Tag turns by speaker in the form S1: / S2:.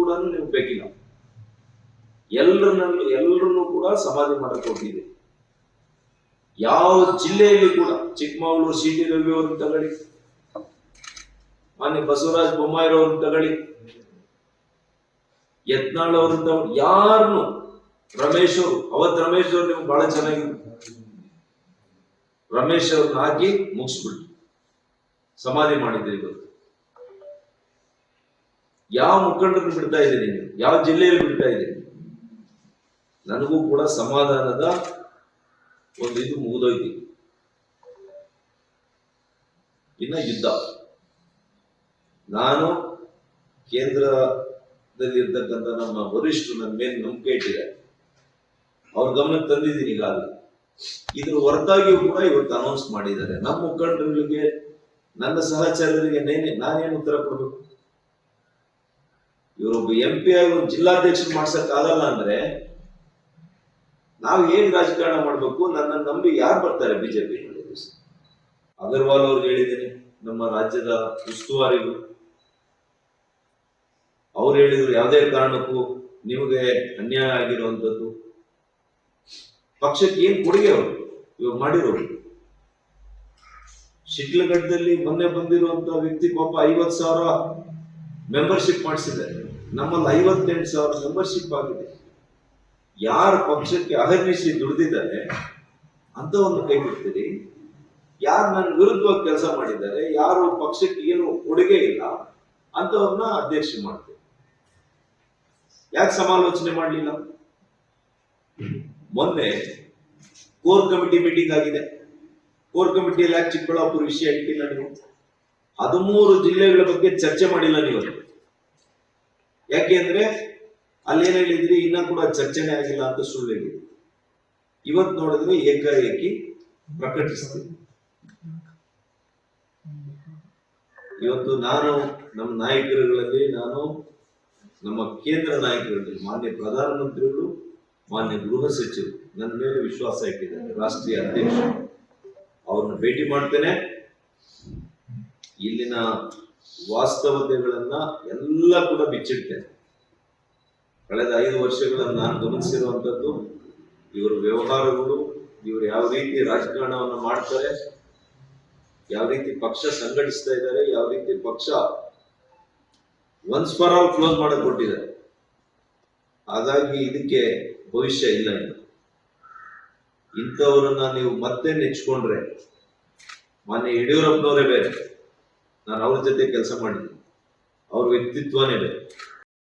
S1: ಕೂಡ ನೀವು ಬೇಕಿಲ್ಲ. ಎಲ್ಲರನ್ನೂ ಎಲ್ಲರನ್ನೂ ಕೂಡ ಸಮಾಧಿ ಮಾಡಕ್ಕೆ ಹೋಗಿದೆ ಯಾವ ಜಿಲ್ಲೆಯಲ್ಲಿ ಕೂಡ, ಚಿಕ್ಕಮಗಳೂರು ಸಿ ಟಿ ರವಿ ಅವ್ರನ್ನ ತಗೊಳ್ಳಿ, ಮಾನ್ಯ ಬಸವರಾಜ್ ಬೊಮ್ಮಾಯಿರವ್ರನ್ನ ತಗೊಳ್ಳಿ, ಯತ್ನಾಳ್ ಅವ್ರನ್ನ ತಗೊಳ್ಳಿ ಯಾರನ್ನು ರಮೇಶ್ ಅವರು, ಅವತ್ ರಮೇಶ್ ಅವ್ರು ನಿಮ್ಗೆ ಬಹಳ ಚೆನ್ನಾಗಿ ರಮೇಶ್ ಅವ್ರನ್ನ ಹಾಕಿ ಮುಗಿಸ್ಬಿಟ್ಟು ಸಮಾಧಿ ಮಾಡಿದ್ರಿ ಇವತ್ತು. ಯಾವ ಮುಖಂಡರು ಬಿಡ್ತಾ ಇದ್ದೀರಿ ನೀವು ಯಾವ ಜಿಲ್ಲೆಯಲ್ಲಿ ಬಿಡ್ತಾ ಇದ್ದೀರಿ ನನಗೂ ಕೂಡ ಸಮಾಧಾನದ ಒಂದು ಇದು ಮುಗಿದೋಯ್ತು. ಇನ್ನ ಯುದ್ಧ. ನಾನು ಕೇಂದ್ರದಲ್ಲಿ ಇರ್ತಕ್ಕಂಥ ನಮ್ಮ ವರಿಷ್ಠರು ನನ್ನ ಮೇಲೆ ನಂಬಿಕೆ ಇಟ್ಟಿದೆ ಅವ್ರ ಗಮನಕ್ಕೆ ತಂದಿದ್ದೀನಿ ಈಗಾಗಲೇ. ಇದ್ರ ಹೊರತಾಗಿಯೂ ಕೂಡ ಇವತ್ತು ಅನೌನ್ಸ್ ಮಾಡಿದ್ದಾರೆ. ನಮ್ಮ ಮುಖಂಡರುಗಳಿಗೆ, ನನ್ನ ಸಹಚರರಿಗೆ ನೇನೆ ನಾನೇನು ಉತ್ತರ ಕೊಡಬೇಕು? ಇವರೊಬ್ಬ ಎಂ ಪಿ ಆಗಿ ಒಂದು ಜಿಲ್ಲಾಧ್ಯಕ್ಷರು ಮಾಡ್ಸಕ್ ಆಗಲ್ಲ ಅಂದ್ರೆ ನಾವು ಏನ್ ರಾಜಕಾರಣ ಮಾಡ್ಬೇಕು ನನ್ನ ನಂಬಿ ಯಾರು ಬರ್ತಾರೆ ಬಿಜೆಪಿ ಅಗರ್ವಾಲ್ ಅವ್ರಿಗೆ ಹೇಳಿದ್ದೀನಿ, ನಮ್ಮ ರಾಜ್ಯದ ಉಸ್ತುವಾರಿಗಳು. ಅವ್ರು ಹೇಳಿದ್ರು ಯಾವುದೇ ಕಾರಣಕ್ಕೂ ನಿಮಗೆ ಅನ್ಯಾಯ ಆಗಿರುವಂತದ್ದು ಪಕ್ಷಕ್ಕೆ ಏನ್ ಕೊಡುಗೆ ಅವರು? ಇವಾಗ ಮಾಡಿರೋರು. ಶಿಡ್ಲಘಟ್ಟದಲ್ಲಿ ಮೊನ್ನೆ ಬಂದಿರುವಂತ ವ್ಯಕ್ತಿ ಪಾಪ ಐವತ್ ಸಾವಿರ ಮೆಂಬರ್ಶಿಪ್ ಮಾಡಿಸಿದ್ದಾರೆ. ನಮ್ಮಲ್ಲಿ ಐವತ್ತೆಂಟು ಸಾವಿರ ಮೆಂಬರ್ಶಿಪ್ ಆಗಿದೆ. ಯಾರ ಪಕ್ಷಕ್ಕೆ ಅಹರ್ನಿಸಿ ದುಡಿದಿದ್ದಾರೆ ಅಂತ ಒಂದು ಕೈ ಬಿಡ್ತೀರಿ ಯಾರು ನನ್ನ ವಿರುದ್ಧವಾಗಿ ಕೆಲಸ ಮಾಡಿದ್ದಾರೆ, ಯಾರು ಪಕ್ಷಕ್ಕೆ ಏನು ಕೊಡುಗೆ ಇಲ್ಲ ಅಂತವ್ರನ್ನ ಅಧ್ಯಕ್ಷ ಮಾಡ್ತೀವಿ. ಯಾಕೆ ಸಮಾಲೋಚನೆ ಮಾಡಲಿಲ್ಲ? ಮೊನ್ನೆ ಕೋರ್ ಕಮಿಟಿ ಮೀಟಿಂಗ್ ಆಗಿದೆ. ಕೋರ್ ಕಮಿಟಿಯಲ್ಲಿ ಯಾಕೆ ಚಿಕ್ಕಬಳ್ಳಾಪುರ ವಿಷಯ ಇಟ್ಟಿಲ್ಲ ನೀವು? ಹದಿಮೂರು ಜಿಲ್ಲೆಗಳ ಬಗ್ಗೆ ಚರ್ಚೆ ಮಾಡಿಲ್ಲ ನೀವು. ಯಾಕೆ ಅಂದ್ರೆ ಅಲ್ಲಿ ಏನ್ ಹೇಳಿದ್ರಿ? ಇನ್ನ ಕೂಡ ಚರ್ಚೆನೇ ಆಗಿಲ್ಲ ಅಂತ ಸುಳ್ಳು ಹೇಳಿದ್ರಿ. ಇವತ್ ನೋಡಿದ್ರೆ ಏಕಾಏಕಿ ಪ್ರಕಟಿಸ್ತೀವಿ. ಇವತ್ತು ನಾನು ನಮ್ಮ ನಾಯಕರುಗಳಲ್ಲಿ, ನಾನು ನಮ್ಮ ಕೇಂದ್ರ ನಾಯಕರಲ್ಲಿ, ಮಾನ್ಯ ಪ್ರಧಾನಮಂತ್ರಿಗಳು, ಮಾನ್ಯ ಗೃಹ ಸಚಿವರು, ನನ್ನ ಮೇಲೆ ವಿಶ್ವಾಸ ಇಟ್ಟಿದ್ದಾರೆ. ರಾಷ್ಟ್ರೀಯ ಅಧ್ಯಕ್ಷ ಅವ್ರನ್ನ ಭೇಟಿ ಮಾಡ್ತೇನೆ. ಇಲ್ಲಿನ ವಾಸ್ತವತೆಗಳನ್ನ ಎಲ್ಲ ಕೂಡ ಬಿಚ್ಚಿಡ್ತೇನೆ. ಕಳೆದ ಐದು ವರ್ಷಗಳನ್ನು ನಾನು ಗಮನಿಸಿರುವಂಥದ್ದು, ಇವರ ವ್ಯವಹಾರಗಳು, ಇವರು ಯಾವ ರೀತಿ ರಾಜಕಾರಣವನ್ನು ಮಾಡ್ತಾರೆ, ಯಾವ ರೀತಿ ಪಕ್ಷ ಸಂಘಟಿಸ್ತಾ ಇದ್ದಾರೆ, ಯಾವ ರೀತಿ ಪಕ್ಷ ಒನ್ಸ್ ಫಾರ್ ಆಲ್ ಕ್ಲೋಸ್ ಮಾಡಕ್ ಕೊಟ್ಟಿದ್ದಾರೆ. ಹಾಗಾಗಿ ಇದಕ್ಕೆ ಭವಿಷ್ಯ ಇಲ್ಲ ಇನ್ನು. ಇಂಥವರನ್ನ ನೀವು ಮತ್ತೆ ನೆಚ್ಕೊಂಡ್ರೆ, ಮಾನ್ಯ ಯಡಿಯೂರಪ್ಪನವರೇ ಬೇರೆ. ನಾನು ಅವ್ರ ಜೊತೆ ಕೆಲಸ ಮಾಡಿದ್ದೀನಿ. ಅವ್ರ ವ್ಯಕ್ತಿತ್ವನೇ